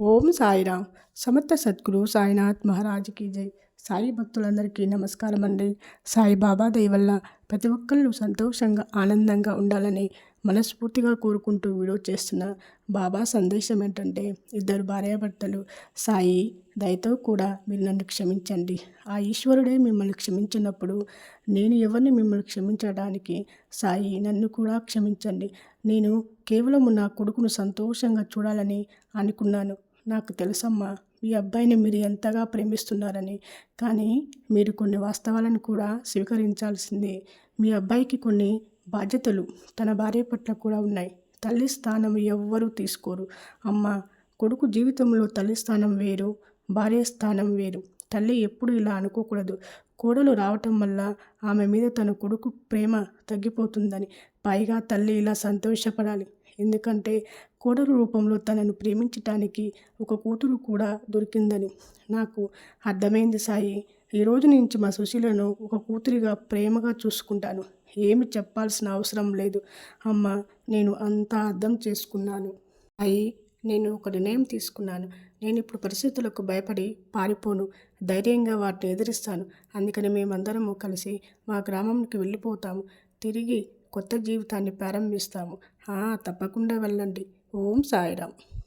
ఓం సాయిరామ్. సమర్థ సద్గురు సాయినాథ్ మహారాజ్కి జై. సాయి భక్తులందరికీ నమస్కారం అండి. సాయిబాబా దయ వల్ల ప్రతి ఒక్కళ్ళు సంతోషంగా ఆనందంగా ఉండాలని మనస్ఫూర్తిగా కోరుకుంటూ వీడియో చేస్తున్న బాబా సందేశం ఏంటంటే ఇద్దరు భార్యాభర్తలు సాయి దయతో కూడా మీరు నన్ను క్షమించండి. ఆ ఈశ్వరుడే మిమ్మల్ని క్షమించినప్పుడు నేను ఎవరిని మిమ్మల్ని క్షమించడానికి సాయి నన్ను కూడా క్షమించండి. నేను కేవలం నా కొడుకును సంతోషంగా చూడాలని అనుకున్నాను. నాకు తెలుసమ్మా మీ అబ్బాయిని మీరు ఎంతగా ప్రేమిస్తున్నారని. కానీ మీరు కొన్ని వాస్తవాలను కూడా స్వీకరించాల్సిందే. మీ అబ్బాయికి కొన్ని బాధ్యతలు తన భార్య పట్ల కూడా ఉన్నాయి. తల్లి స్థానం ఎవ్వరూ తీసుకోరు. అమ్మ కొడుకు జీవితంలో తల్లి స్థానం వేరు భార్య స్థానం వేరు. తల్లి ఎప్పుడు ఇలా అనుకోకూడదు. కోడలు రావటం వల్ల ఆమె మీద తన కొడుకు ప్రేమ తగ్గిపోతుందని పైగా తల్లి ఇలా సంతోషపడాలి. ఎందుకంటే కోడలు రూపంలో తనను ప్రేమించటానికి ఒక కూతురు కూడా దొరికిందని నాకు అర్థమైంది సాయి. ఈ రోజు నుంచి మా సుశీలను ఒక కూతురిగా ప్రేమగా చూసుకుంటాను. ఏమి చెప్పాల్సిన అవసరం లేదు. అమ్మ నేను అంతా అర్థం చేసుకున్నాను. అయి నేను ఒక నిర్ణయం తీసుకున్నాను. నేను ఇప్పుడు పరిస్థితులకు భయపడి పారిపోను. ధైర్యంగా వాటిని ఎదిరిస్తాను. అందుకని మేమందరము కలిసి మా గ్రామంకి వెళ్ళిపోతాము. తిరిగి కొత్త జీవితాన్ని ప్రారంభిస్తాము. ఆ, తప్పకుండా వెళ్ళండి. ఓం సాయిరామ్.